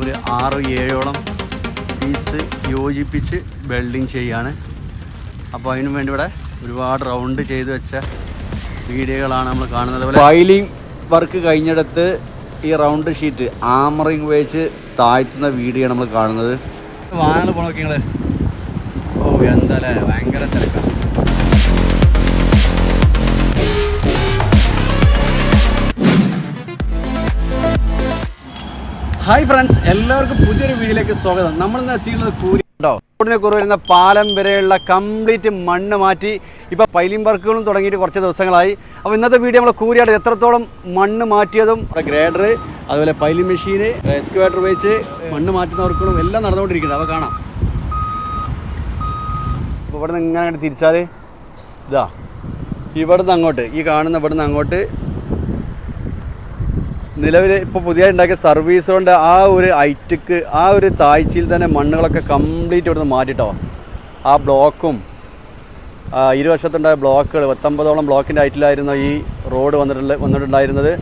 ഒരു ആറ് ഏഴോളം പീസ് യോജിപ്പിച്ച് വെൽഡിങ് ചെയ്യാണ്. അപ്പോൾ അതിനു വേണ്ടി ഇവിടെ ഒരുപാട് റൗണ്ട് ചെയ്ത് വെച്ച വീഡിയോകളാണ് നമ്മൾ കാണുന്നത്. ഫൈലിംഗ് വർക്ക് കഴിഞ്ഞിടത്ത് ഈ റൗണ്ട് ഷീറ്റ് ആമറിങ് വെച്ച് താഴ്ത്തുന്ന വീഡിയോ നമ്മൾ കാണുന്നത്. വാഹനങ്ങൾ പോണോക്കിങ്ങൾ നിങ്ങൾ ഓ എന്താല്ലേ ഭയങ്കര ഹായ് ഫ്രണ്ട്സ് എല്ലാവർക്കും പുതിയൊരു വീഡിയോയിലേക്ക് സ്വാഗതം. നമ്മൾ ഇന്ന് എത്തിയിട്ടുള്ളത് കൂരി ഉണ്ടോ? റോഡിനെ കുറവ് വരുന്ന പാലം വരെയുള്ള കംപ്ലീറ്റ് മണ്ണ് മാറ്റി ഇപ്പോൾ പൈലിംഗ് വർക്കുകളും തുടങ്ങിയിട്ട് കുറച്ച് ദിവസങ്ങളായി. അപ്പോൾ ഇന്നത്തെ വീഡിയോ നമ്മൾ കൂരിയാട് എത്രത്തോളം മണ്ണ് മാറ്റിയതും ഗ്രേഡർ അതുപോലെ പൈലിംഗ് മെഷീൻ എക്സ്കവേറ്റർ ഉപയോഗിച്ച് മണ്ണ് മാറ്റുന്ന വർക്കുകളും എല്ലാം നടന്നുകൊണ്ടിരിക്കുന്നത് അപ്പോൾ കാണാം. അപ്പോൾ ഇവിടെ നിന്ന് ഇങ്ങനെ തിരിച്ചാൽ ഇതാ. ഇവിടുന്ന് അങ്ങോട്ട് ഈ കാണുന്ന ഇവിടുന്ന് അങ്ങോട്ട് നിലവിൽ ഇപ്പോൾ പുതിയ ഉണ്ടാക്കിയ സർവീസ് കൊണ്ട് ആ ഒരു ഐറ്റക്ക് ആ ഒരു താഴ്ചയിൽ തന്നെ മണ്ണുകളൊക്കെ കംപ്ലീറ്റ് ഇവിടുന്ന് മാറ്റിട്ടോ. ആ ബ്ലോക്കും ഇരുവശത്തുണ്ടായ ബ്ലോക്കുകൾ പത്തൊമ്പതോളം ബ്ലോക്കിന്റെ ഐറ്റിലായിരുന്നു ഈ റോഡ് വന്നിട്ടുള്ള വന്നിട്ടുണ്ടായിരുന്നത്.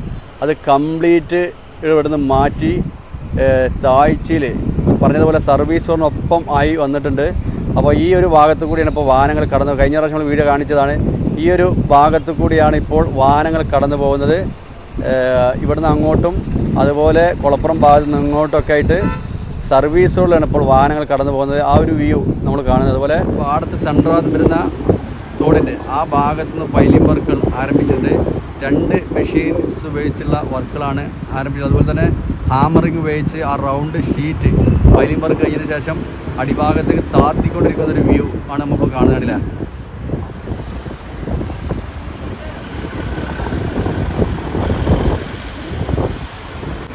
അത് കംപ്ലീറ്റ് ഇവിടുന്ന് മാറ്റി താഴ്ചയിൽ പറഞ്ഞതുപോലെ സർവീസ് റോഡിനൊപ്പം ആയി വന്നിട്ടുണ്ട്. അപ്പോൾ ഈ ഒരു ഭാഗത്തു കൂടിയാണ് ഇപ്പോൾ വാഹനങ്ങൾ കടന്നു കഴിഞ്ഞ പ്രാവശ്യം വീഡിയോ കാണിച്ചതാണ്. ഈ ഒരു ഭാഗത്തു കൂടിയാണ് ഇപ്പോൾ വാഹനങ്ങൾ കടന്നു പോകുന്നത്. ഇവിടുന്ന് അങ്ങോട്ടും അതുപോലെ കുളപ്പുറം ഭാഗത്ത് നിന്ന് ഇങ്ങോട്ടൊക്കെ ആയിട്ട് സർവീസുകളിലാണ് ഇപ്പോൾ വാഹനങ്ങൾ കടന്നു പോകുന്നത്. ആ ഒരു വ്യൂ നമ്മൾ കാണുന്നത്. അതുപോലെ പാടത്ത് സെൻട്രാത്ത് വരുന്ന തോടിന്റെ ആ ഭാഗത്ത് നിന്ന് പൈലിംഗ് വർക്കുകൾ ആരംഭിച്ചിട്ടുണ്ട്. രണ്ട് മെഷീൻസ് ഉപയോഗിച്ചുള്ള വർക്കുകളാണ് ആരംഭിച്ചത്. അതുപോലെ തന്നെ ഹാമറിങ് ഉപയോഗിച്ച് ആ റൗണ്ട് ഷീറ്റ് പൈലിംഗ് വർക്ക് കഴിഞ്ഞതിന് ശേഷം അടിഭാഗത്തേക്ക് താത്തിക്കൊണ്ടിരിക്കുന്ന ഒരു വ്യൂ ആണ് നമുക്ക് കാണുന്നില്ല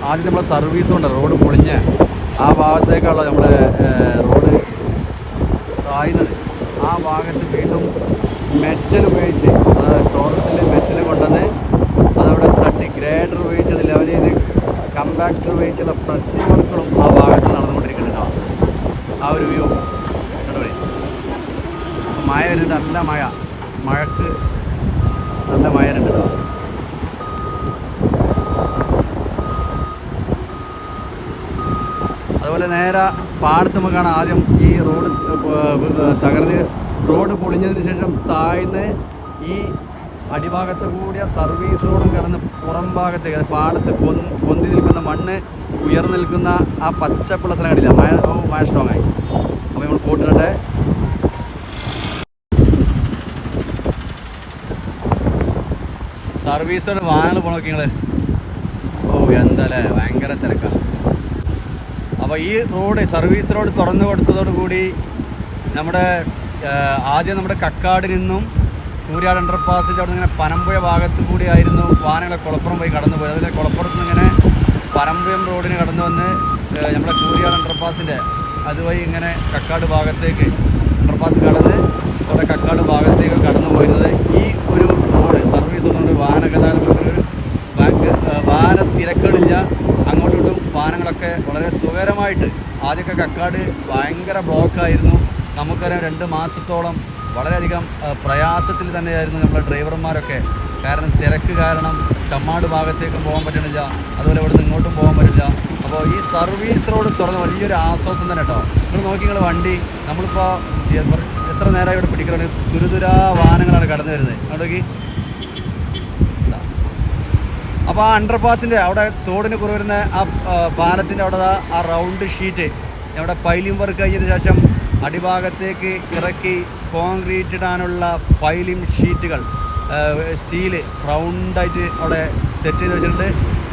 ആദ്യം നമ്മൾ സർവീസ് കൊണ്ട് റോഡ് പൊളിഞ്ഞ് ആ ഭാഗത്തേക്കുള്ള നമ്മൾ റോഡ് താഴ്ന്നത്. ആ ഭാഗത്ത് വീണ്ടും മെറ്റൽ ഉപയോഗിച്ച് അതായത് ടോറസിന്റെ മെറ്റൽ കൊണ്ടുവന്ന് അതവിടെ തട്ടി ഗ്രേഡർ ഉപയോഗിച്ച് ലെവൽ ചെയ്ത് കമ്പാക്ടർ ഉപയോഗിച്ചുള്ള പ്രസ്സിംഗ് വർക്കുകളും ആ ഭാഗത്ത് നടന്നുകൊണ്ടിരിക്കുന്നുണ്ടാവും ആ ഒരു വ്യൂ. മഴ വരുന്നുണ്ട്. നല്ല മഴ. മഴക്ക് നല്ല മഴ വരുന്നുണ്ട് കേട്ടോ അതുപോലെ നേരെ പാടത്ത് നമുക്ക് കാണാം ആദ്യം ഈ റോഡ് തകർന്ന് റോഡ് പൊളിഞ്ഞതിന് ശേഷം താഴ്ന്ന് ഈ അടിഭാഗത്ത് കൂടിയ സർവീസ് റോഡും കിടന്ന് പുറം ഭാഗത്ത് പാടത്ത് പൊന്തി നിൽക്കുന്ന മണ്ണ് ഉയർന്നു നിൽക്കുന്ന ആ പച്ചപ്പുള്ള സ്ഥലം കണ്ടില്ല? മഴ മഴ സ്ട്രോങ് ആയി. അപ്പോൾ നമ്മൾ കൂട്ടിട്ടെ സർവീസ് വാഹനങ്ങൾ പോണോക്കി ഓ എന്താല്ലേ ഭയങ്കര തിരക്കാണ് അപ്പോൾ ഈ റോഡ് സർവീസ് റോഡ് തുറന്നു കൊടുത്തതോടുകൂടി നമ്മുടെ ആദ്യം നമ്മുടെ കക്കാട് നിന്നും കൂരിയാട് അണ്ടർപാസിന്റെ അവിടെ ഇങ്ങനെ പനമ്പുഴ കൂടി ആയിരുന്നു വാഹനങ്ങളെ കുളപ്പുറം പോയി കടന്നു പോയത്. അതിന്റെ കുളപ്പുറത്ത് നിന്ന് ഇങ്ങനെ പനമ്പുഴം റോഡിന് കടന്നു വന്ന് നമ്മുടെ കൂരിയാട് അണ്ടർപാസിന്റെ അതുവഴി ഇങ്ങനെ കക്കാട് ഭാഗത്തേക്ക് അണ്ടർപാസ് കടന്ന് അവിടെ കക്കാട് ഭാഗത്തേക്ക് കടന്നു പോയിരുന്നത് ഈ ഒരു റോഡ് സർവീസ് ഉള്ളതുകൊണ്ട് വാഹന ഗതാഗതം ബാക്ക് വാഹന തിരക്കുകളില്ല. അങ്ങോട്ടും ഇങ്ങോട്ടും വാഹനങ്ങളൊക്കെ വളരെ സുഖകരമായിട്ട് ആദ്യമൊക്കെ കക്കാട് ഭയങ്കര ബ്ലോക്കായിരുന്നു. നമുക്കറിയാം രണ്ട് മാസത്തോളം വളരെയധികം പ്രയാസത്തിൽ തന്നെയായിരുന്നു നമ്മുടെ ഡ്രൈവർമാരൊക്കെ. കാരണം തിരക്ക് കാരണം ചമ്മാട് ഭാഗത്തേക്കും പോകാൻ പറ്റണില്ല. അതുപോലെ ഇവിടെ നിന്ന് ഇങ്ങോട്ടും പോകാൻ പറ്റില്ല. അപ്പോൾ ഈ സർവീസ് റോഡ് തുറന്ന് വലിയൊരു ആശ്വാസം തന്നെ കേട്ടോ. നിങ്ങൾ നോക്കി നിങ്ങൾ വണ്ടി നമ്മളിപ്പോൾ എത്ര നേരമായി ഇവിടെ പിടിക്കുകയാണെങ്കിൽ തുരുതുരാ വാഹനങ്ങളാണ് കടന്നു വരുന്നത്. നോക്കി അപ്പോൾ ആ അണ്ടർപാസിന്റെ അവിടെ തോടിന് കുറവ് വരുന്ന ആ പാലത്തിന്റെ അവിടെ ആ റൗണ്ട് ഷീറ്റ് അവിടെ പൈലിംഗ് വർക്ക് കഴിഞ്ഞതിന് ശേഷം അടിഭാഗത്തേക്ക് ഇറക്കി കോൺക്രീറ്റ് ഇടാനുള്ള പൈലിംഗ് ഷീറ്റുകൾ സ്റ്റീൽ റൗണ്ടായിട്ട് അവിടെ സെറ്റ് ചെയ്ത് വെച്ചിട്ടുണ്ട്.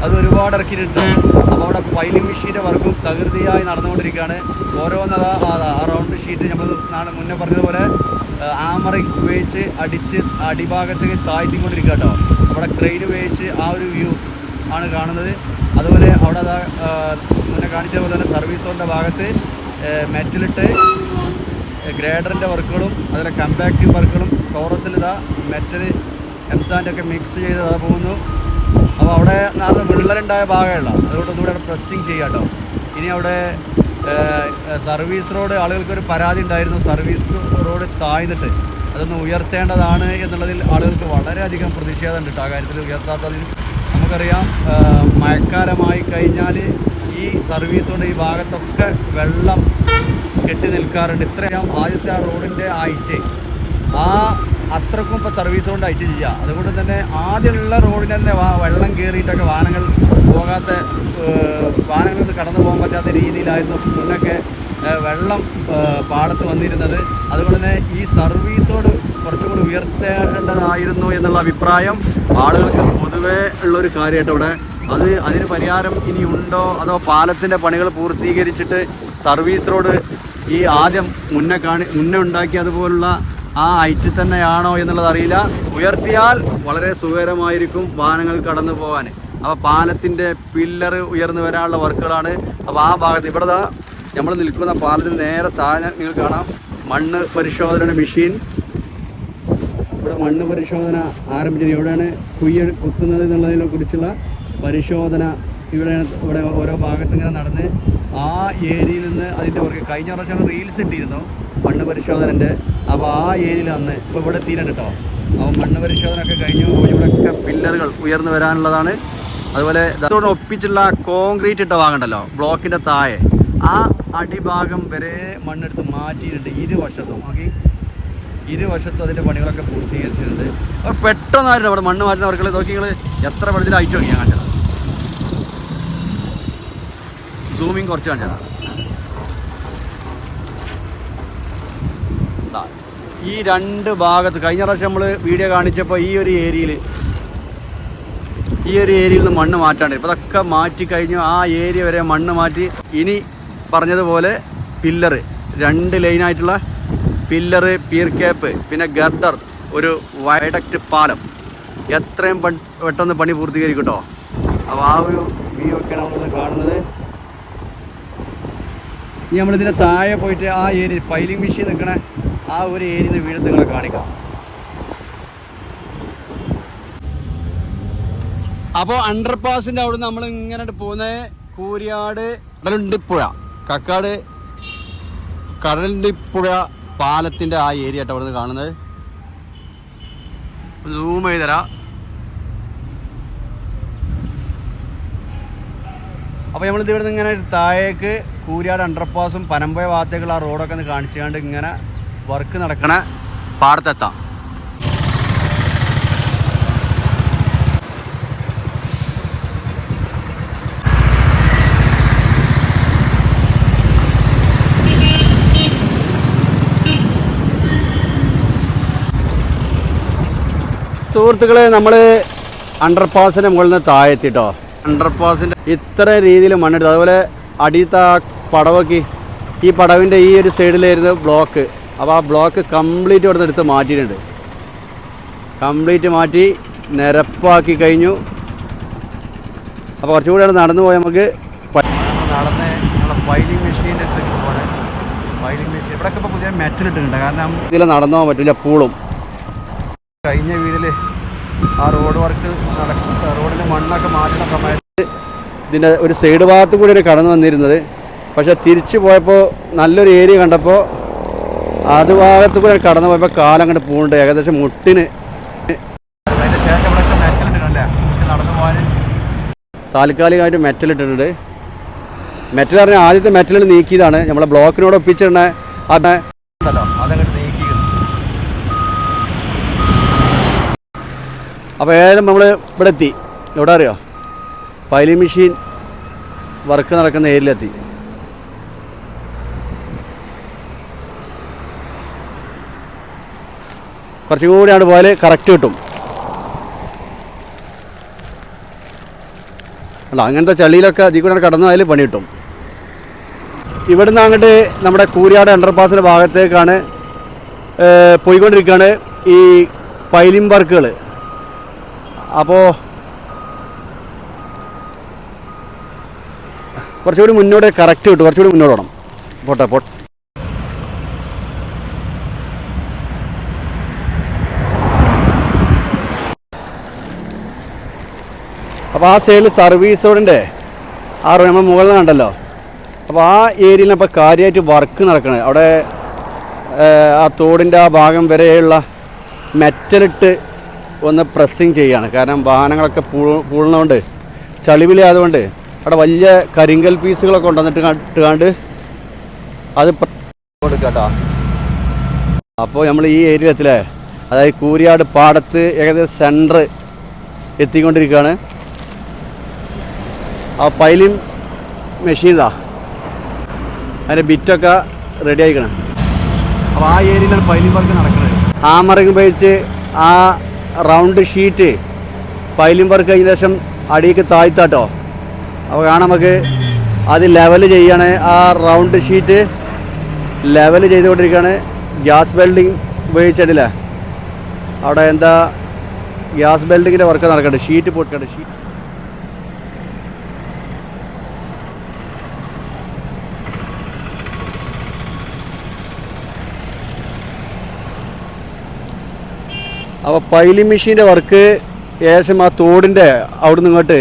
അത് ഒരുപാട് ഇറക്കിയിട്ടുണ്ട്. അപ്പോൾ അവിടെ പൈലിംഗ് മെഷീന്റെ വർക്കും തകൃതിയായി നടന്നുകൊണ്ടിരിക്കുകയാണ്. ഓരോന്നതാ ആ റൗണ്ട് ഷീറ്റ് നമ്മൾ മുന്നേ പറഞ്ഞതുപോലെ ആമറിങ് ഉപയോഗിച്ച് അടിച്ച് അടിഭാഗത്തേക്ക് താഴ്ത്തിക്കൊണ്ടിരിക്കുക കേട്ടോ. അവിടെ ക്രെയിൻ ഉപയോഗിച്ച് ആ ഒരു വ്യൂ ആണ് കാണുന്നത്. അതുപോലെ അവിടെ മുന്നേ കാണിച്ച പോലെ തന്നെ സർവീസ് റോഡിന്റെ ഭാഗത്ത് മെറ്റലിട്ട് ഗ്രേഡറിന്റെ വർക്കുകളും അതുപോലെ കമ്പാക്റ്റീവ് വർക്കുകളും ടോറസിൽ ഇതാ മെറ്റൽ എംസാന്റെ ഒക്കെ മിക്സ് ചെയ്ത് അതാ പോകുന്നു. അപ്പോൾ അവിടെ നല്ല വിള്ളലുണ്ടായ ഭാഗമുള്ള അതുകൊണ്ട് ഒന്നുകൂടെ അവിടെ പ്രസ്സിങ് ചെയ്യാം കേട്ടോ. ഇനി അവിടെ സർവീസ് റോഡ് ആളുകൾക്ക് ഒരു പരാതി ഉണ്ടായിരുന്നു. സർവീസ് റോഡ് താഴ്ന്നിട്ട് അതൊന്ന് ഉയർത്തേണ്ടതാണ് എന്നുള്ളതിൽ ആളുകൾക്ക് വളരെയധികം പ്രതിഷേധമുണ്ട് കേട്ടോ. ആ കാര്യത്തിൽ ഉയർത്താത്തതിൽ നമുക്കറിയാം. മഴക്കാലമായി കഴിഞ്ഞാൽ ഈ സർവീസ് റോഡ് ഈ ഭാഗത്തൊക്കെ വെള്ളം കെട്ടി നിൽക്കാറുണ്ട്. ഇത്രയും ആദ്യത്തെ ആ റോഡിന്റെ ഹൈറ്റ് ആ അത്രക്കും ഇപ്പോൾ സർവീസ് റോഡ് ഹൈറ്റ് ചെയ്യുക അതുകൊണ്ട് തന്നെ ആദ്യമുള്ള റോഡിന് തന്നെ വെള്ളം കയറിയിട്ടൊക്കെ വാഹനങ്ങൾ പോകാത്ത ഏഹ്, വാഹനങ്ങൾക്ക് കടന്നു പോകാൻ പറ്റാത്ത രീതിയിലായിരുന്നു മുന്നൊക്കെ വെള്ളം പാടത്ത് വന്നിരുന്നത്. അതുകൊണ്ട് തന്നെ ഈ സർവീസോട് കുറച്ചും കൂടി ഉയർത്തേണ്ടതായിരുന്നു എന്നുള്ള അഭിപ്രായം ആളുകൾക്ക്. പൊതുവേ ഉള്ളൊരു കാര്യമായിട്ട് ഇവിടെ അത് അതിന് പരിഹാരം ഇനി ഉണ്ടോ അതോ പാലത്തിന്റെ പണികൾ പൂർത്തീകരിച്ചിട്ട് സർവീസ് റോഡ് ഈ ആദ്യം മുന്നേ കാണി മുന്നേ ഉണ്ടാക്കിയ അതുപോലുള്ള ആ ഹൈറ്റിൽ തന്നെയാണോ എന്നുള്ളത് അറിയില്ല. ഉയർത്തിയാൽ വളരെ സുഖകരമായിരിക്കും വാഹനങ്ങൾ കടന്നു പോകാൻ. അപ്പോൾ പാലത്തിന്റെ പില്ലർ ഉയർന്നു വരാനുള്ള വർക്കുകളാണ്. അപ്പോൾ ആ ഭാഗത്ത് ഇവിടെ നമ്മൾ നിൽക്കുന്ന പാലത്തിന് നേരെ താഴെ നിങ്ങൾ കാണാം. മണ്ണ് പരിശോധന മെഷീൻ. ഇവിടെ മണ്ണ് പരിശോധന ആരംഭിച്ചത് എവിടെയാണ് കുയ്യ കുത്തുന്നത് എന്നുള്ളതിനെ കുറിച്ചുള്ള പരിശോധന ഇവിടെ ഇവിടെ ഓരോ ഭാഗത്ത് ഇങ്ങനെ നടന്ന് ആ ഏരിയയിൽ നിന്ന് അതിന്റെ പുറകെ കഴിഞ്ഞ പ്രാവശ്യം റീൽസ് ഇട്ടിരുന്നു മണ്ണ് പരിശോധനന്റെ അപ്പോൾ ആ ഏരിയയിൽ അന്ന് ഇപ്പോൾ ഇവിടെ എത്തിയിട്ടുണ്ട് കേട്ടോ അപ്പോൾ മണ്ണ് പരിശോധന ഒക്കെ കഴിഞ്ഞു ഇവിടെയൊക്കെ പില്ലറുകൾ ഉയർന്നു വരാനുള്ളതാണ്. അതുപോലെ ഒപ്പിച്ചുള്ള കോൺക്രീറ്റ് ഇട്ട വാങ്ങണ്ടല്ലോ ബ്ലോക്കിന്റെ താഴെ. ആ അടിഭാഗം വരെ മണ്ണെടുത്ത് മാറ്റിയിട്ടുണ്ട് ഇരുവശത്തും ഓക്കെ ഇരുവശത്തും അതിന്റെ പണികളൊക്കെ പൂർത്തീകരിച്ചിട്ടുണ്ട്. അപ്പോൾ പെട്ടെന്നായിരുന്നു അവിടെ മണ്ണ് മാറ്റുന്ന വർക്കുകൾ നോക്കി നിങ്ങൾ എത്ര വെള്ളത്തിൽ അയച്ചു നോക്കി ഞാൻ കാണിച്ചത് സൂമിങ് കുറച്ച് കാണിച്ചതാണ് ഈ രണ്ട് ഭാഗത്ത് കഴിഞ്ഞ പ്രാവശ്യം നമ്മൾ വീഡിയോ കാണിച്ചപ്പോൾ ഈ ഒരു ഏരിയയിൽ ഈ ഒരു ഏരിയയിൽ നിന്ന് മണ്ണ് മാറ്റാണ്ട്. ഇപ്പോൾ അതൊക്കെ മാറ്റി കഴിഞ്ഞു. ആ ഏരിയ വരെ മണ്ണ് മാറ്റി. ഇനി പറഞ്ഞതുപോലെ പില്ലറ്. രണ്ട് ലൈനായിട്ടുള്ള പില്ലറ് പീർ ക്യാപ്പ് പിന്നെ ഗർഡർ ഒരു വയഡക്റ്റ് പാലം. എത്രയും പെട്ടെന്ന് പണി പൂർത്തീകരിക്കും കേട്ടോ അപ്പോൾ ആ ഒരു വ്യൂ ഒക്കെയാണ് നമ്മൾ കാണുന്നത്. ഇനി നമ്മളിതിന്റെ താഴെ പോയിട്ട് ആ ഏരിയ പൈലിംഗ് മെഷീൻ നിൽക്കണ ആ ഒരു ഏരിയ വീട് നിങ്ങളെ കാണിക്കാം. അപ്പോൾ അണ്ടർ പാസിന്റെ അവിടെ നമ്മൾ ഇങ്ങനെ പോകുന്നത് കൂരിയാട് കടലുണ്ടിപ്പുഴ. കക്കാട് കടലുണ്ടിപ്പുഴ പാലത്തിന്റെ ആ ഏരിയ ആയിട്ട് അവിടെ കാണുന്നത്. സൂം ചെയ്തരാ അപ്പോൾ നമ്മളിത് ഇവിടെ നിന്ന് ഇങ്ങനെ താഴേക്ക് കൂരിയാട് അണ്ടർപാസും പനമ്പയ ഭാഗത്തേക്കുള്ള ആ റോഡൊക്കെ ഒന്ന് കാണിച്ചുകൊണ്ട് ഇങ്ങനെ വർക്ക് നടക്കണ പാടത്തെത്താം. സുഹൃത്തുക്കളെ നമ്മൾ അണ്ടർപാസിന്റെ മുകളിൽ നിന്ന് താഴെത്തിട്ടോ? അണ്ടർപാസിന്റെ ഇത്ര രീതിയിൽ മണ്ണെടുത്തു അതുപോലെ അടിയത്തെ ആ പടവൊക്കെ ഈ പടവിന്റെ ഈ ഒരു സൈഡിലായിരുന്നു ബ്ലോക്ക് അപ്പോൾ ആ ബ്ലോക്ക് കംപ്ലീറ്റ് ഇവിടെ നിന്ന് എടുത്ത് മാറ്റിയിട്ടുണ്ട്. കംപ്ലീറ്റ് മാറ്റി നിരപ്പാക്കി കഴിഞ്ഞു. അപ്പോൾ കുറച്ചുകൂടി നടന്നു പോയാൽ നമുക്ക് നടന്ന് നമ്മളെ പൈലിംഗ് മെഷീന്റെ അടുത്തേക്ക് പോകണേ പൈലിംഗ് മെഷീൻ ഇവിടെയൊക്കെ ഇപ്പോൾ പുതിയ മെറ്റൽ ഇട്ടിട്ടുണ്ട്. കാരണം ഇതിൽ നടന്നു പോകാൻ പറ്റില്ല പൂളും. കഴിഞ്ഞ വീടിൽ ആ റോഡ് വർക്ക് നടക്കുന്ന റോഡിന് മണ്ണൊക്കെ മാറ്റുന്ന സമയത്ത് ഇതിന്റെ ഒരു സൈഡ് ഭാഗത്ത് കൂടിയാണ് കടന്നു വന്നിരുന്നത്. പക്ഷെ തിരിച്ചു പോയപ്പോൾ നല്ലൊരു ഏരിയ കണ്ടപ്പോൾ അത് ഭാഗത്ത് കൂടെ കടന്നു പോയപ്പോൾ കാലം അങ്ങോട്ട് പൂണ്ട്. ഏകദേശം മുട്ടിന് താൽക്കാലികമായിട്ട് മെറ്റൽ ഇട്ടിട്ടുണ്ട്. മെറ്റൽ പറഞ്ഞാൽ ആദ്യത്തെ മെറ്റൽ നീക്കിയതാണ്. നമ്മളെ ബ്ലോക്കിനോട് ഒപ്പിച്ചിരുന്ന അത് അതങ്ങോട്ട് നീക്കി അപ്പോൾ ഏതായാലും നമ്മൾ ഇവിടെ എത്തി. എവിടെ അറിയോ? പൈലി മെഷീൻ വർക്ക് നടക്കുന്ന ഏരിയയിലെത്തി. കുറച്ചും കൂടി ആണ് പോയാൽ കറക്റ്റ് കിട്ടും. അല്ല അങ്ങനത്തെ ചളിയിലൊക്കെ അതിൽ കൂടെ കടന്നു പോയാൽ പണി കിട്ടും. ഇവിടുന്ന് അങ്ങോട്ട് നമ്മുടെ കൂരിയാട് അണ്ടർപാസിന്റെ ഭാഗത്തേക്കാണ് പോയിക്കൊണ്ടിരിക്കുകയാണ് ഈ പൈലിംഗ് വർക്കുകൾ അപ്പോൾ കുറച്ചുകൂടി മുന്നോട്ട് കറക്റ്റ് കിട്ടും കുറച്ചുകൂടി മുന്നോട്ട് വേണം പോട്ടെ പോട്ടെ. അപ്പോൾ ആ സൈഡിൽ സർവീസ് റോഡിന്റെ ആ റോഡ് നമ്മൾ മുകളിൽ കണ്ടല്ലോ. അപ്പോൾ ആ ഏരിയയിൽ അപ്പോൾ കാര്യമായിട്ട് വർക്ക് നടക്കണേ. അവിടെ ആ തോടിന്റെ ആ ഭാഗം വരെയുള്ള മെറ്റലിട്ട് ഒന്ന് പ്രസ്സിങ് ചെയ്യാണ്. കാരണം വാഹനങ്ങളൊക്കെ പൂളുന്നതുകൊണ്ട് ചളിവിലായതുകൊണ്ട് അവിടെ വലിയ കരിങ്കൽ പീസുകളൊക്കെ കൊണ്ടുവന്നിട്ട് ഇട്ടുകാണ്ട് അത് കൊടുക്കാട്ടോ. അപ്പോൾ നമ്മൾ ഈ ഏരിയ എത്തില്ലേ അതായത് കൂരിയാട് പാടത്ത് ഏകദേശം സെന്റർ എത്തിക്കൊണ്ടിരിക്കുകയാണ് ആ പൈലിംഗ് മെഷീനാ അതിന്റെ ബിറ്റൊക്കെ റെഡി ആയിക്കണം. അപ്പോൾ ആ ഏരിയയിലാണ് പൈലിൻ വർക്ക് നടക്കുന്നത് ആമറിങ് ഉപയോഗിച്ച് ആ റൗണ്ട് ഷീറ്റ് പൈലിംഗ് വർക്ക് കഴിഞ്ഞ ശേഷം അടിയിലേക്ക് താഴ്ത്താട്ടോ. അപ്പോൾ കാണാം നമുക്ക് അത് ലെവൽ ചെയ്യാണ്. ആ റൗണ്ട് ഷീറ്റ് ലെവൽ ചെയ്തുകൊണ്ടിരിക്കുകയാണ്. ഗ്യാസ് വെൽഡിങ് ഉപയോഗിച്ചിട്ടില്ലേ അവിടെ എന്താ ഗ്യാസ് വെൽഡിങ്ങിന്റെ വർക്ക് നടക്കട്ടെ ഷീറ്റ് പൊട്ടട്ടെ ഷീറ്റ് അപ്പോൾ പൈലിംഗ് മെഷീന്റെ വർക്ക് ഏകദേശം ആ തോടിന്റെ അവിടെ നിന്ന് ഇങ്ങോട്ട്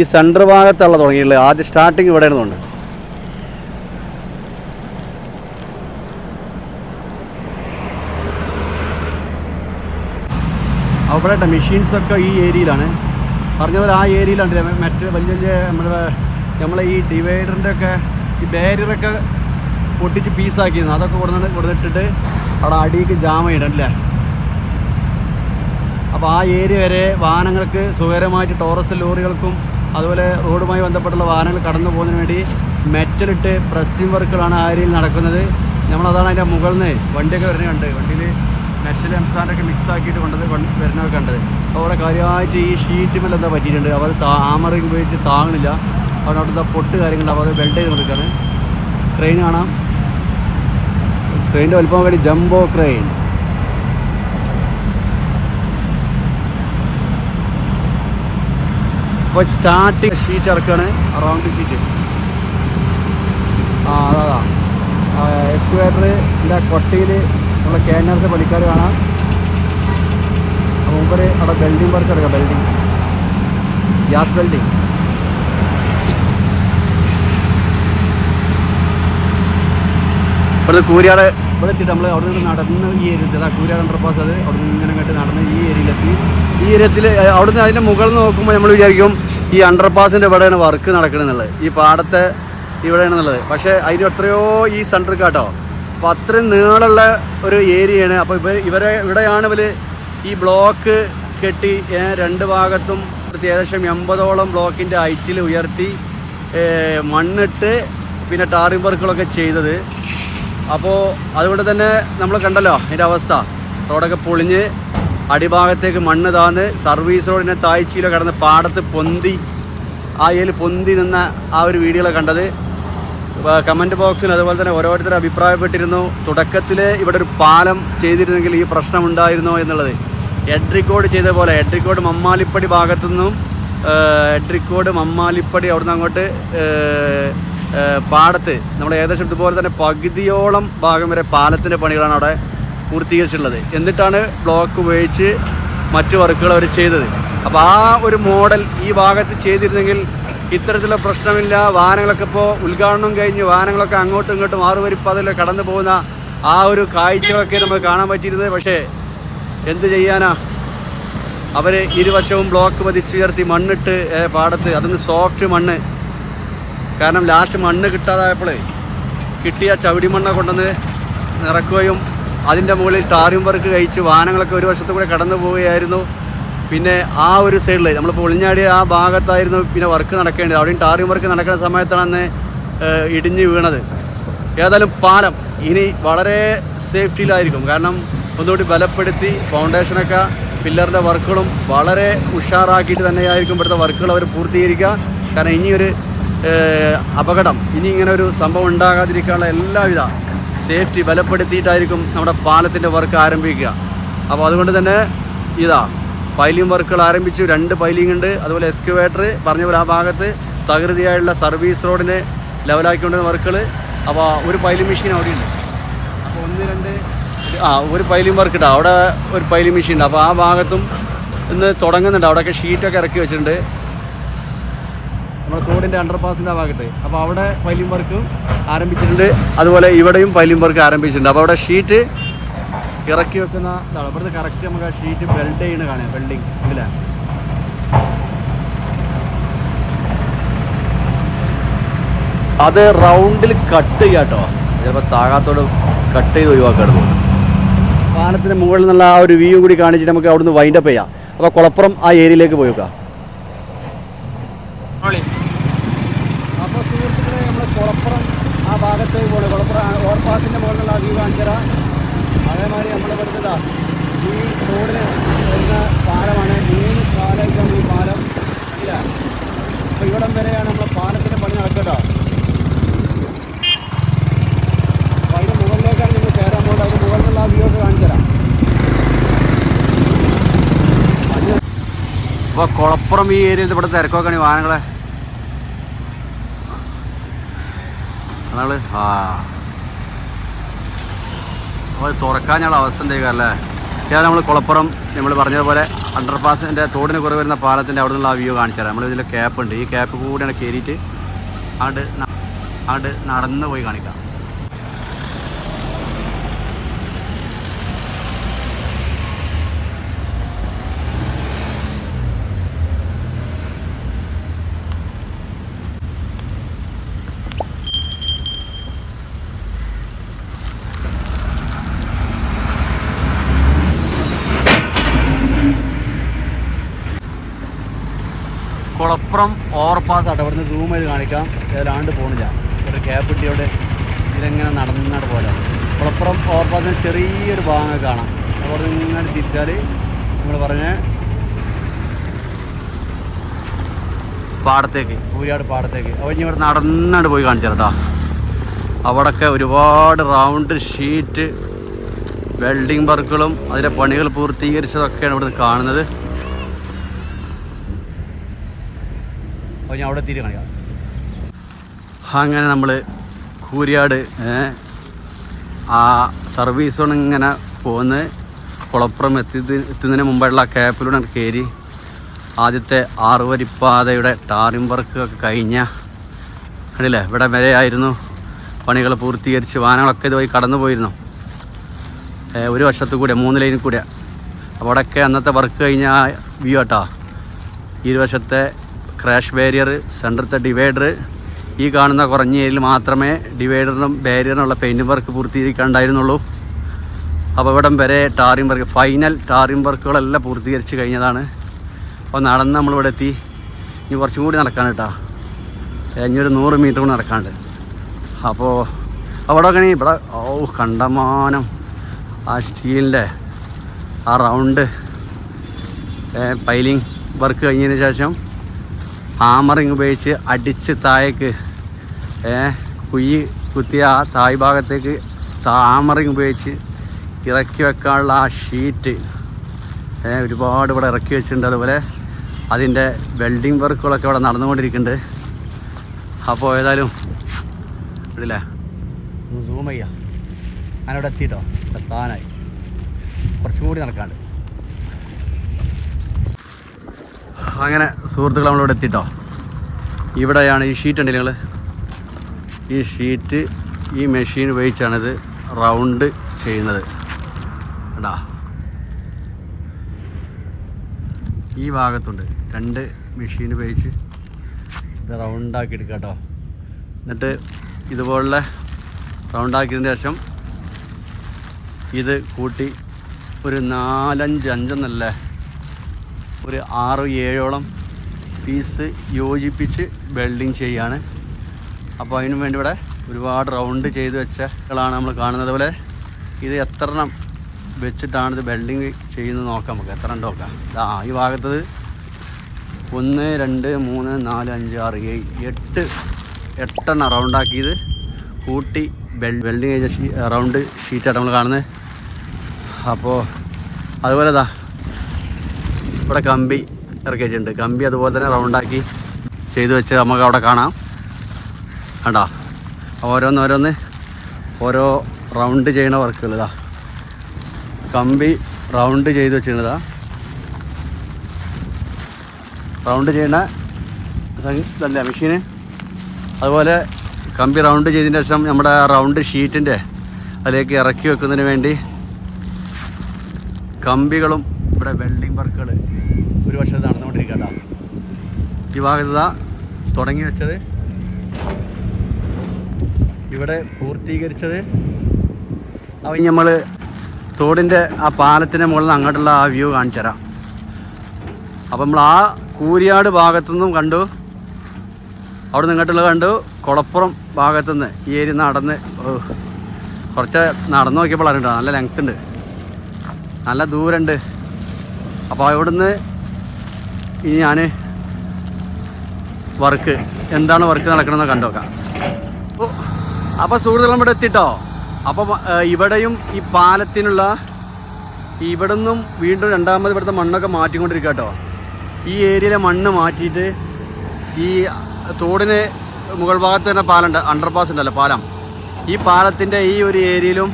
ഈ സെന്റർ ഭാഗത്തുള്ള തുടങ്ങിയിട്ടുള്ളത്. ആദ്യം സ്റ്റാർട്ടിങ് ഇവിടെ ആയിരുന്നുണ്ട് അവിടെ മെഷീൻസൊക്കെ ഈ ഏരിയയിലാണ്. പറഞ്ഞ പോലെ ആ ഏരിയയിലാണ് മറ്റ് വലിയ വലിയ നമ്മുടെ നമ്മളെ ഈ ഡിവൈഡറിന്റെ ഒക്കെ ഈ ബാരിയറൊക്കെ പൊട്ടിച്ച് പീസാക്കിയിരുന്നു അതൊക്കെ കൊടുന്നിട്ട് കൊടുത്തിട്ടിട്ട് അവിടെ അടിയിൽ ജാമ ഇടണ്ടല്ലേ അപ്പോൾ ആ ഏരിയ വരെ വാഹനങ്ങൾക്ക് സുഖകരമായിട്ട് ടോറസ് ലോറികൾക്കും അതുപോലെ റോഡുമായി ബന്ധപ്പെട്ടുള്ള വാഹനങ്ങൾ കടന്നു പോകുന്നതിന് വേണ്ടി മെറ്റലിട്ട് പ്രസ്സിംഗ് വർക്കുകളാണ് ആ ഏരിയയിൽ നടക്കുന്നത്. നമ്മളതാണ് അതിന്റെ മുകളിൽ നിന്ന് വണ്ടിയൊക്കെ വരുന്നത് കണ്ട്. വണ്ടിയിൽ മെറ്റൽ എംസാനൊക്കെ മിക്സ് ആക്കിയിട്ട് കൊണ്ടത് കൊണ്ട് വരുന്നതൊക്കെ കണ്ടത്. അപ്പോൾ അവിടെ കാര്യമായിട്ട് ഈ ഷീറ്റ് മേലെ എന്താ പറ്റിയിട്ടുണ്ട്? അവർ അത് താമറിങ് ഉപയോഗിച്ച് താങ്ങണില്ല. അവിടെ അവിടുത്തെ പൊട്ട് കാര്യങ്ങൾ അപ്പോൾ അത് വെൽഡ് ചെയ്ത് കൊടുക്കുകയാണ് ക്രെയിൻ കാണാം. ക്രെയിന്റെ വലിപ്പം വേണ്ടി ജംബോ ക്രെയിൻ അപ്പോൾ സ്റ്റാർട്ടിങ് ഷീറ്റ് ഇറക്കാണ്. റൗണ്ട് ഷീറ്റ് ആ അതാ എക്സ്കുവേറ്ററിന്റെ കൊട്ടയിൽ ഉള്ള കെ എൻ ആർ സി പണിക്കാർ കാണാം. മുമ്പ് അവിടെ ബെൽഡിംഗ് വർക്ക് എടുക്കാം ബെൽഡിംഗ് ഗ്യാസ് ബെൽഡിംഗ് ഇവിടുന്ന് കൂരിയാട് ഇവിടെ എത്തിയിട്ട് നമ്മൾ അവിടെ നിന്ന് നടന്ന് ഈ ഏരിയ കൂരിയാട് അണ്ടർപാസ് അത് അവിടെ നിന്ന് ഇങ്ങനെ കണ്ട് നടന്ന് ഈ ഏരിയയിലെത്തി. ഈ ഏരിയത്തിൽ അവിടെ നിന്ന് അതിന്റെ മുകളിൽ നോക്കുമ്പോൾ നമ്മൾ വിചാരിക്കും ഈ അണ്ടർപാസിന്റെ ഇവിടെയാണ് വർക്ക് നടക്കണമെന്നുള്ളത് ഈ പാടത്തെ ഇവിടെയാണെന്നുള്ളത്. പക്ഷേ അതിന് എത്രയോ ഈ സെന്റർ കാട്ടോ. അപ്പോൾ അത്രയും നീളമുള്ള ഒരു ഏരിയയാണ്. അപ്പോൾ ഇവർ ഇവരെ ഇവിടെയാണ് ഇവർ ഈ ബ്ലോക്ക് കെട്ടി രണ്ട് ഭാഗത്തും ഏകദേശം എൺപതോളം ബ്ലോക്കിന്റെ ഹൈറ്റിൽ ഉയർത്തി മണ്ണിട്ട് പിന്നെ ടാറിംഗ് വർക്കുകളൊക്കെ ചെയ്തത്. അപ്പോൾ അതുകൊണ്ട് തന്നെ നമ്മൾ കണ്ടല്ലോ അതിന്റെ അവസ്ഥ. റോഡൊക്കെ പൊളിഞ്ഞ് അടിഭാഗത്തേക്ക് മണ്ണ് താന്ന് സർവീസ് റോഡിനെ താഴ്ചയിലോ കിടന്ന് പാടത്ത് പൊന്തി ആ ഏൽ പൊന്തി നിന്ന ആ ഒരു വീഡിയോകളെ കണ്ടത്. കമന്റ് ബോക്സിൽ അതുപോലെ തന്നെ ഓരോരുത്തർ അഭിപ്രായപ്പെട്ടിരുന്നു. തുടക്കത്തിൽ ഇവിടെ ഒരു പാലം ചെയ്തിരുന്നെങ്കിൽ ഈ പ്രശ്നം ഉണ്ടായിരുന്നോ എന്നുള്ളത്. എഡ്രിക്കോട് ചെയ്ത പോലെ എഡ്രിക്കോട് മമ്മാലിപ്പടി ഭാഗത്തു നിന്നും എഡ്രിക്കോട് മമ്മാലിപ്പടി അവിടുന്ന് അങ്ങോട്ട് പാടത്ത് നമ്മൾ ഏകദേശം ഇതുപോലെ തന്നെ പകുതിയോളം ഭാഗം വരെ പാലത്തിന്റെ പണികളാണ് അവിടെ പൂർത്തീകരിച്ചിട്ടുള്ളത്. എന്നിട്ടാണ് ബ്ലോക്ക് ഉപയോഗിച്ച് മറ്റു വർക്കുകൾ അവർ ചെയ്തത്. അപ്പോൾ ആ ഒരു മോഡൽ ഈ ഭാഗത്ത് ചെയ്തിരുന്നെങ്കിൽ ഇത്തരത്തിലുള്ള പ്രശ്നമില്ല. വാഹനങ്ങളൊക്കെ ഇപ്പോൾ ഉദ്ഘാടനം കഴിഞ്ഞ് വാഹനങ്ങളൊക്കെ അങ്ങോട്ടും ഇങ്ങോട്ടും മാറുവരിപ്പതിൽ കടന്നു പോകുന്ന ആ ഒരു കാഴ്ചകളൊക്കെ നമുക്ക് കാണാൻ പറ്റിയിരുന്നത്. പക്ഷേ എന്ത് ചെയ്യാനാ? അവർ ഇരുവശവും ബ്ലോക്ക് പതിച്ചുയർത്തി മണ്ണിട്ട് പാടത്ത് അതിന് സോഫ്റ്റ് മണ്ണ് കാരണം ലാസ്റ്റ് മണ്ണ് കിട്ടാതായപ്പോഴേ കിട്ടിയ ചവിടി മണ്ണ കൊണ്ടുവന്ന് നിറക്കുകയും അതിന്റെ മുകളിൽ ടാറിയും വർക്ക് കഴിച്ച് വാഹനങ്ങളൊക്കെ ഒരു വശത്തു കൂടെ കടന്നു പോവുകയായിരുന്നു. പിന്നെ ആ ഒരു സൈഡിൽ നമ്മൾ പൊളിഞ്ഞാടിയ ആ ഭാഗത്തായിരുന്നു പിന്നെ വർക്ക് നടക്കേണ്ടത്. അവിടെയും ടാറിയും വർക്ക് നടക്കുന്ന സമയത്താണ് അന്ന് ഇടിഞ്ഞ് വീണത്. ഏതായാലും പാലം ഇനി വളരെ സേഫ്റ്റിയിലായിരിക്കും കാരണം ഒന്നുകൂടി ബലപ്പെടുത്തി ഫൗണ്ടേഷനൊക്കെ പില്ലറിന്റെ വർക്കുകളും വളരെ ഉഷാറാക്കിയിട്ട് തന്നെയായിരിക്കും ഇവിടുത്തെ വർക്കുകൾ അവർ പൂർത്തീകരിക്കുക. കാരണം ഇനിയൊരു അപകടം. ഇനി ഇങ്ങനെ ഒരു സംഭവം ഉണ്ടാകാതിരിക്കാനുള്ള എല്ലാവിധ സേഫ്റ്റി ബലപ്പെടുത്തിയിട്ടായിരിക്കും നമ്മുടെ പാലത്തിന്റെ വർക്ക് ആരംഭിക്കുക. അപ്പോൾ അതുകൊണ്ട് തന്നെ ഇതാ പൈലിംഗ് വർക്കുകൾ ആരംഭിച്ചു. രണ്ട് പൈലിംഗ് ഉണ്ട്. അതുപോലെ എക്സ്ക്യുവേറ്റർ പറഞ്ഞ പോലെ ആ ഭാഗത്ത് തകൃതിയായുള്ള സർവീസ് റോഡിനെ ലെവലാക്കിക്കൊണ്ടിരുന്ന വർക്കുകൾ. അപ്പോൾ ഒരു പൈലിംഗ് മെഷീൻ അവിടെ ഉണ്ട് അപ്പോൾ ഒന്ന് രണ്ട് ആ ഒരു പൈലിംഗ് വർക്ക് ഉണ്ട്. അവിടെ ഒരു പൈലിംഗ് മെഷീൻ ഉണ്ട്. അപ്പോൾ ആ ഭാഗത്തും ഇന്ന് തുടങ്ങുന്നുണ്ട്. അവിടെയൊക്കെ ഷീറ്റൊക്കെ ഇറക്കി വെച്ചിട്ടുണ്ട്. നമ്മുടെ തോടിന്റെ അണ്ടർപാസിന്റെ ആ ഭാഗത്ത്. അപ്പോൾ അവിടെ ഫൈലിംഗ് വർക്കും ആരംഭിച്ചിട്ടുണ്ട്. അതുപോലെ ഇവിടെയും ഫൈലിംഗ് വർക്ക് ആരംഭിച്ചിട്ടുണ്ട്. അപ്പോൾ അവിടെ ഷീറ്റ് ഇറക്കി വെക്കുന്ന ഇതാണ്. ഇവിടുത്തെ കറക്റ്റ് നമുക്ക് ആ ഷീറ്റ് ബെൽഡ് ചെയ്യണ കാണാം. വെൽഡിങ് ഇല്ല അത് റൗണ്ടിൽ കട്ട്. ചെയ്യാട്ടോ ചിലപ്പോൾ താകാത്തോട് കട്ട് ചെയ്ത് ഒഴിവാക്കാണ് പാലത്തിന് മുകളിൽ നിന്നുള്ള ആ ഒരു വ്യൂ കൂടി കാണിച്ചിട്ട് നമുക്ക് അവിടുന്ന് വൈൻഡപ്പ് ചെയ്യാം. അപ്പോൾ കുളപ്പുറം ആ ഏരിയയിലേക്ക് പോയി വെക്കാം അപ്പോൾ സുഹൃത്തുക്കളെ നമ്മൾ കുളപ്പുറം പോകണം കുളപ്പുറം ഓവർപാസിന്റെ മുകളിലുള്ള കാണിച്ചതാ അതേമാതിരി നമ്മൾ വരുന്നതാ ഈ റോഡിന് വരുന്ന പാലമാണ്. ഈ പാലം. ഇല്ല. അപ്പോൾ ഇവിടം വരെയാണ് നമ്മൾ പാലത്തിന്റെ പണി നടക്കട്ടോ അപ്പോൾ പോകുന്നത്. ആ കുളപ്പുറം ഈ ഏരിയയിൽ ഇവിടെ തിരക്കൊക്കെയാണ് വാഹനങ്ങളെ. അതാണ് ആ. അപ്പോൾ തുറക്കാനുള്ള അവസ്ഥ എന്തേക്കാം അല്ലേ? ഇതാണ് നമ്മൾ കുളപ്പുറം നമ്മൾ പറഞ്ഞതുപോലെ അണ്ടർപാസിന്റെ തോടിന് കുറവ് വരുന്ന പാലത്തിന്റെ അവിടെ നിന്നുള്ള ആ വ്യൂ കാണിച്ചു തരാം ഇതിൽ ക്യാപ്പ് ഉണ്ട്. ഈ ക്യാപ്പ് കൂടിയാണ് കയറിയിട്ട് അങ്ങോട്ട് അങ്ങോട്ട് നടന്ന് പോയി കാണിക്കാം. കുളപ്പുറം ഓവർപാസ് ആട്ടോ. ഇവിടുന്ന് സൂം ചെയ്ത് കാണിക്കാം. ഏതാണ്ട് പോണില്ല. ഒരു ക്യാബ് ഇതെങ്ങനെ ഇതിലെങ്ങനെ നടന്നാട് പോലെ കുളപ്പുറം ഓവർപാസിന് ചെറിയൊരു ഭാഗങ്ങൾ കാണാം. അവിടെ ഇങ്ങനെ തിരിച്ചാൽ നമ്മൾ പറഞ്ഞ പാടത്തേക്ക് ഊരിയാട് പാടത്തേക്ക്. അപ്പോൾ ഇനി ഇവിടെ നടന്നാണ്ട് പോയി കാണിച്ചു കേട്ടോ അവിടെയൊക്കെ ഒരുപാട് റൗണ്ട് ഷീറ്റ് വെൽഡിംഗ് വർക്കുകളും അതിന്റെ പണികൾ പൂർത്തീകരിച്ചതൊക്കെയാണ് ഇവിടുന്ന് കാണുന്നത്. അപ്പോൾ ഞാൻ അവിടെ തീരെ കാണിക്കാം. അങ്ങനെ നമ്മൾ കൂരിയാട് ആ സർവീസ് ഇങ്ങനെ പോകുന്ന കുളപ്പുറം എത്തി എത്തുന്നതിന് മുമ്പുള്ള ക്യാപ്പിലൂടെ കയറി ആദ്യത്തെ ആറുവരിപ്പാതയുടെ ടാറിംഗ് വർക്ക് ഒക്കെ കഴിഞ്ഞ കണ്ടില്ലേ? ഇവിടെ വരെയായിരുന്നു പണികൾ പൂർത്തീകരിച്ച് വാഹനങ്ങളൊക്കെ ഇതുപോയി കടന്നു പോയിരുന്നു. ഒരു വർഷത്തു കൂടെ മൂന്ന് ലൈനിൽ കൂടെ അവിടെയൊക്കെ അന്നത്തെ വർക്ക് കഴിഞ്ഞ വ്യൂ കേട്ടോ ഇരുവശത്തെ ക്രാഷ് ബാരിയർ സെന്ററത്തെ ഡിവൈഡർ ഈ കാണുന്ന കുറഞ്ഞ ഏരിയയിൽ മാത്രമേ ഡിവൈഡറിനും ബാരിയറിനുള്ള പെയിന്റ് വർക്ക് പൂർത്തീകരിക്കാണ്ടായിരുന്നുള്ളൂ. ഇവിടം വരെ ടാറിംഗ് വർക്ക് ഫൈനൽ ടാറിംഗ് വർക്കുകളെല്ലാം പൂർത്തീകരിച്ച് കഴിഞ്ഞതാണ്. അപ്പോൾ നടന്ന് നമ്മളിവിടെ എത്തി. ഇനി കുറച്ചും കൂടി നടക്കാൻ കേട്ടോ. കഴിഞ്ഞൊരു നൂറ് മീറ്റർ കൂടി നടക്കാണ്ട്. അപ്പോൾ അവിടെ ഒക്കെ ഇവിടെ ഓ കണ്ടമാനം. ആ സ്റ്റീലിന്റെ ആ റൗണ്ട് പൈലിംഗ് വർക്ക് കഴിഞ്ഞതിന് ശേഷം ഹാമറിങ് ഉപയോഗിച്ച് അടിച്ച് താഴേക്ക് കുഴി കുത്തിയ ആ തായ് ഭാഗത്തേക്ക് ഹാമറിങ് ഉപയോഗിച്ച് ഇറക്കി വെക്കാനുള്ള ആ ഷീറ്റ് ഒരുപാട് ഇവിടെ ഇറക്കി വെച്ചിട്ടുണ്ട്. അതുപോലെ അതിന്റെ വെൽഡിങ് വർക്കുകളൊക്കെ ഇവിടെ നടന്നുകൊണ്ടിരിക്കുന്നുണ്ട്. അപ്പോൾ ഏതായാലും ഇടില്ലേ സൂം ചെയ്യാം. ഞാനിവിടെ എത്തിയിട്ടോ? എത്താനായി. കുറച്ചും കൂടി നടക്കാണ്ട് അങ്ങനെ സുഹൃത്തുക്കൾ നമ്മളിവിടെ എത്തിട്ടോ. ഇവിടെയാണ് ഈ ഷീറ്റ് ഉണ്ട് നിങ്ങൾ ഈ ഷീറ്റ് ഈ മെഷീൻ ഉപയോഗിച്ചാണിത് റൗണ്ട് ചെയ്യുന്നത്. കേട്ടാ ഈ ഭാഗത്തുണ്ട്. രണ്ട് മെഷീൻ ഉപയോഗിച്ച് ഇത് റൗണ്ടാക്കി എടുക്കുക കേട്ടോ. എന്നിട്ട് ഇതുപോലുള്ള റൗണ്ടാക്കിയതിന് ശേഷം ഇത് കൂട്ടി ഒരു നാലഞ്ച് അഞ്ചെന്നല്ലേ? ഒരു ആറ് ഏഴോളം പീസ് യോജിപ്പിച്ച് വെൽഡിങ് ചെയ്യാണ്. അപ്പോൾ അതിനു വേണ്ടി ഇവിടെ ഒരുപാട് റൗണ്ട് ചെയ്ത് വെച്ചകളാണ് നമ്മൾ കാണുന്നത്. പോലെ ഇത് എത്ര എണ്ണം വെച്ചിട്ടാണ് ഇത് വെൽഡിങ് ചെയ്യുന്നത് നോക്കാം നമുക്ക്. എത്ര എണ്ണം നോക്കാം. ആ ഈ ഭാഗത്തത് ഒന്ന് രണ്ട് മൂന്ന് നാല് അഞ്ച് ആറ് ഏഴ് എട്ട് എട്ടെണ്ണം റൗണ്ടാക്കിയത് കൂട്ടി വെൽ വെൽഡിങ് ചെയ്ത റൗണ്ട് ഷീറ്റാണ് നമ്മൾ കാണുന്നത്. അപ്പോൾ അതുപോലെ ഇതാ ഇവിടെ കമ്പി ഇറക്കി വെച്ചിട്ടുണ്ട് കമ്പി അതുപോലെ തന്നെ റൗണ്ടാക്കി ചെയ്തു വെച്ച് നമുക്ക് അവിടെ കാണാം. കണ്ടോ? ഓരോന്ന് ഓരോന്ന് ഓരോ റൗണ്ട് ചെയ്യണ വർക്കുകൾ ഇതാ. കമ്പി റൗണ്ട് ചെയ്ത് വെച്ചിരുന്നതാ റൗണ്ട് ചെയ്യണ ഇതല്ലേ മെഷീന്? അതുപോലെ കമ്പി റൗണ്ട് ചെയ്തതിന് ശേഷം നമ്മുടെ റൗണ്ട് ഷീറ്റിന്റെ അതിലേക്ക് ഇറക്കി വെക്കുന്നതിന് വേണ്ടി കമ്പികളും ഇവിടെ വെൽഡിംഗ് വർക്കുകൾ ഒരു വർഷം നടന്നുകൊണ്ടിരിക്കട്ടോ ഈ ഭാഗത്ത് തുടങ്ങി വെച്ചത്. ഇവിടെ പൂർത്തീകരിച്ചത്. അപ്പം നമ്മൾ തോടിന്റെ ആ പാലത്തിന്റെ മുകളിൽ അങ്ങോട്ടുള്ള ആ വ്യൂ കാണിച്ചു തരാം. അപ്പം നമ്മൾ ആ കൂരിയാട് ഭാഗത്തുനിന്നും കണ്ടു. അവിടെ നിന്ന് ഇങ്ങോട്ടുള്ള കണ്ടു. കുളപ്പുറം ഭാഗത്തുനിന്ന് ഈ ഏരി നടന്ന് കുറച്ച് നടന്നു നോക്കിയപ്പോൾ അറിയണ്ടോ നല്ല ലെങ്ത് ഉണ്ട്. നല്ല ദൂരമുണ്ട്. അപ്പോൾ അവിടുന്ന് ഇനി ഞാൻ വർക്ക് എന്താണ് വർക്ക് നടക്കണമെന്ന് കണ്ടുനോക്കാം അപ്പോൾ സുഹൃത്തുക്കൾ ഇവിടെ എത്തിട്ടോ? അപ്പം ഇവിടെയും ഈ പാലത്തിനുള്ള ഇവിടെ നിന്നും വീണ്ടും രണ്ടാമത് ഇവിടുത്തെ മണ്ണൊക്കെ മാറ്റിക്കൊണ്ടിരിക്കുക കേട്ടോ ഈ ഏരിയയിലെ മണ്ണ് മാറ്റിയിട്ട് ഈ തോടിന് മുകൾ ഭാഗത്ത് തന്നെ പാലുണ്ട് അണ്ടർപാസ് ഉണ്ടല്ലോ പാലം. ഈ പാലത്തിന്റെ ഈ ഒരു ഏരിയയിലും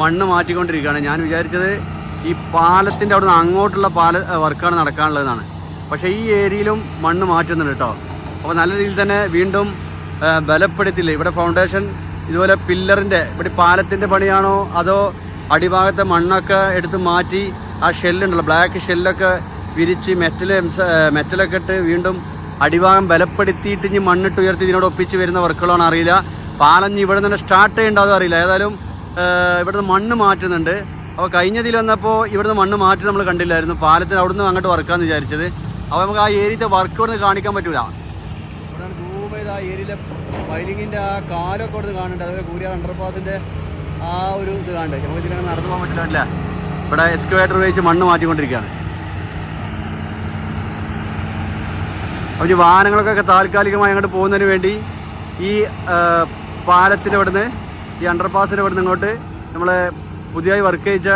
മണ്ണ് മാറ്റിക്കൊണ്ടിരിക്കുകയാണ്. ഞാൻ വിചാരിച്ചത് ഈ പാലത്തിന്റെ അവിടെ നിന്ന് അങ്ങോട്ടുള്ള പാല വർക്കാണ് നടക്കാനുള്ളതെന്നാണ്. പക്ഷേ ഈ ഏരിയയിലും മണ്ണ് മാറ്റുന്നുണ്ട് കേട്ടോ. അപ്പോൾ നല്ല രീതിയിൽ തന്നെ വീണ്ടും ബലപ്പെടുത്തില്ല? ഇവിടെ ഫൗണ്ടേഷൻ ഇതുപോലെ പില്ലറിന്റെ ഇവിടെ പാലത്തിന്റെ പണിയാണോ അതോ അടിഭാഗത്തെ മണ്ണൊക്കെ എടുത്ത് മാറ്റി ആ ഷെല്ലുണ്ടല്ലോ ബ്ലാക്ക് ഷെല്ലൊക്കെ വിരിച്ച് മെറ്റൽ മെറ്റലൊക്കെ ഇട്ട് വീണ്ടും അടിഭാഗം ബലപ്പെടുത്തിയിട്ട് ഇനി മണ്ണിട്ട് ഉയർത്തി ഇതിനോട് ഒപ്പിച്ച് വരുന്ന വർക്കുകളാണ് അറിയില്ല. പാലം ഇവിടെ തന്നെ സ്റ്റാർട്ട് ചെയ്യേണ്ടതും അറിയില്ല. ഏതായാലും ഇവിടുന്ന് മണ്ണ് മാറ്റുന്നുണ്ട്. അപ്പോൾ കഴിഞ്ഞതിൽ വന്നപ്പോൾ ഇവിടുന്ന് മണ്ണ് മാറ്റി നമ്മൾ കണ്ടില്ലായിരുന്നു. പാലത്തിന് അവിടുന്ന് അങ്ങോട്ട് വർക്കാന്ന് വിചാരിച്ചത്. അപ്പോൾ നമുക്ക് ആ ഏരിയത്തെ വർക്ക് ഇവിടുന്ന് കാണിക്കാൻ പറ്റൂല. ഇവിടെയാണ് സൂം ചെയ്ത് ആ ഏരിയയിലെ വൈലിങ്ങിന്റെ ആ കാലൊക്കെ ഇവിടുന്ന് കാണുന്നുണ്ട്. അതുപോലെ കൂരിയ അണ്ടർപാത്തിന്റെ ആ ഒരു ഇത് കാണുന്നുണ്ട്. നമുക്ക് ഇതിനെ നടന്നു പോകാൻ പറ്റില്ല ഇവിടെ എക്സ്കവേറ്റർ ഉപയോഗിച്ച് മണ്ണ് മാറ്റിക്കൊണ്ടിരിക്കുകയാണ്. അപ്പോൾ ഈ വാഹനങ്ങൾക്കൊക്കെ താൽക്കാലികമായി അങ്ങോട്ട് പോകുന്നതിന് വേണ്ടി ഈ പാലത്തിന്റെ ഇവിടുന്ന് ഈ അണ്ടർപാസിന്റെ ഇവിടുന്ന് ഇങ്ങോട്ട് നമ്മളെ പുതിയതായി വർക്ക് ചെയ്യിച്ച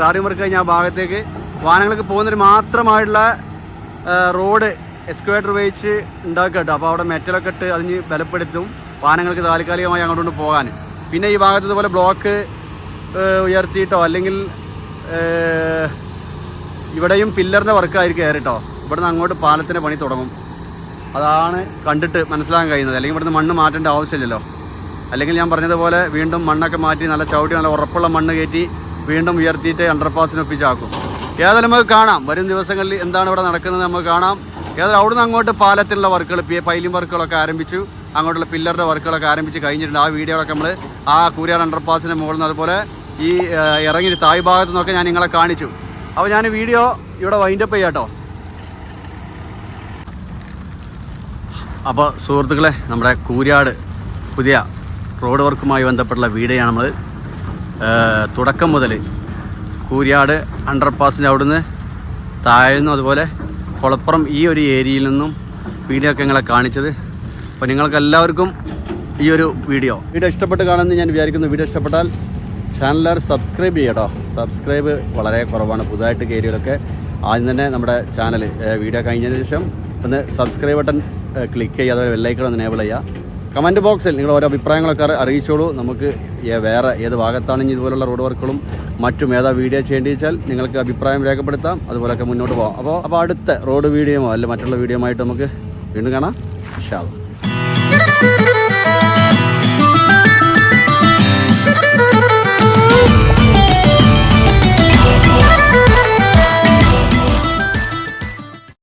ടാറിംഗ് വർക്ക് കഴിഞ്ഞ ആ ഭാഗത്തേക്ക് വാഹനങ്ങൾക്ക് പോകുന്നതിന് മാത്രമായിട്ടുള്ള റോഡ് എക്സ്കവേറ്റർ ഉപയോഗിച്ച് ഉണ്ടാക്കുക കേട്ടോ. അപ്പോൾ അവിടെ മെറ്റലൊക്കെ ഇട്ട് അതിന് ബലപ്പെടുത്തും വാഹനങ്ങൾക്ക് താൽക്കാലികമായി അങ്ങോട്ട് കൊണ്ട് പോകാൻ. പിന്നെ ഈ ഭാഗത്ത് ഇതുപോലെ ബ്ലോക്ക് ഉയർത്തിയിട്ടോ അല്ലെങ്കിൽ ഇവിടെയും പില്ലറിന്റെ വർക്കായിരിക്കും ഏറിട്ടോ ഇവിടുന്ന് അങ്ങോട്ട് പാലത്തിന്റെ പണി തുടങ്ങും. അതാണ് കണ്ടിട്ട് മനസ്സിലാക്കാൻ കഴിയുന്നത്. അല്ലെങ്കിൽ ഇവിടുന്ന് മണ്ണ് മാറ്റേണ്ട ആവശ്യമില്ലല്ലോ. അല്ലെങ്കിൽ ഞാൻ പറഞ്ഞതുപോലെ വീണ്ടും മണ്ണൊക്കെ മാറ്റി നല്ല ചവിട്ടി നല്ല ഉറപ്പുള്ള മണ്ണ് കയറ്റി വീണ്ടും ഉയർത്തിയിട്ട് അണ്ടർപാസിനൊപ്പിച്ചാക്കും ഏതായാലും നമുക്ക് കാണാം. വരും ദിവസങ്ങളിൽ എന്താണ് ഇവിടെ നടക്കുന്നത് നമുക്ക് കാണാം. ഏതായാലും അവിടുന്ന് അങ്ങോട്ട് പാലത്തിലുള്ള വർക്കുകൾ പൈലിംഗ് വർക്കുകളൊക്കെ ആരംഭിച്ചു. അങ്ങോട്ടുള്ള പില്ലറുടെ വർക്കുകളൊക്കെ ആരംഭിച്ച് കഴിഞ്ഞിട്ടുണ്ട്. ആ വീഡിയോകളൊക്കെ നമ്മൾ ആ കൂരിയാട് അണ്ടർപാസിന്റെ മുകളിൽ നിന്ന് അതുപോലെ ഈ ഇറങ്ങി തായ് ഭാഗത്തു നിന്നൊക്കെ ഞാൻ നിങ്ങളെ കാണിച്ചു. അപ്പോൾ ഞാൻ വീഡിയോ ഇവിടെ വൈൻഡപ്പ് ചെയ്യാം കേട്ടോ അപ്പോൾ സുഹൃത്തുക്കളെ നമ്മുടെ കൂരിയാട് പുതിയ റോഡ് വർക്കുമായി ബന്ധപ്പെട്ടുള്ള വീഡിയോയാണ് നമ്മൾ തുടക്കം മുതൽ കൂരിയാട് അണ്ടർപാസിന്റെ അവിടുന്ന് താഴ്ന്നു അതുപോലെ കുളപ്പുറം ഈ ഒരു ഏരിയയിൽ നിന്നും വീഡിയോ ഒക്കെ നിങ്ങളെ കാണിച്ചത്. അപ്പോൾ നിങ്ങൾക്ക് എല്ലാവർക്കും ഈ ഒരു വീഡിയോ. വീഡിയോ ഇഷ്ടപ്പെട്ട് കാണുമെന്ന് ഞാൻ വിചാരിക്കുന്നു. വീഡിയോ ഇഷ്ടപ്പെട്ടാൽ ചാനലുകാർ സബ്സ്ക്രൈബ് ചെയ്യട്ടോ. സബ്സ്ക്രൈബ് വളരെ കുറവാണ് പുതുതായിട്ട് കയറിയവരൊക്കെ. ആദ്യം തന്നെ നമ്മുടെ ചാനൽ വീഡിയോ കഴിഞ്ഞതിന് ശേഷം ഒന്ന് സബ്സ്ക്രൈബ് ബട്ടൺ ക്ലിക്ക് ചെയ്യുക അതുപോലെ വെള്ളൈക്കൺ ഒന്ന് എനേബിൾ ചെയ്യുക. കമന്റ് ബോക്സിൽ നിങ്ങൾ ഓരോ അഭിപ്രായങ്ങളൊക്കെ അറി- അറിയിച്ചോളൂ. നമുക്ക് വേറെ ഏത് ഭാഗത്താണെങ്കിൽ ഇതുപോലുള്ള റോഡ് വർക്കുകളും മറ്റും ഏതാ വീഡിയോ ചെയ്യേണ്ടി വെച്ചാൽ നിങ്ങൾക്ക് അഭിപ്രായം രേഖപ്പെടുത്താം. അതുപോലെയൊക്കെ മുന്നോട്ട് പോകാം അപ്പോൾ അപ്പോൾ അടുത്ത റോഡ് വീഡിയോയോ അല്ല മറ്റുള്ള വീഡിയോ ആയിട്ട് നമുക്ക് വീണ്ടും കാണാം. അല്ലാ.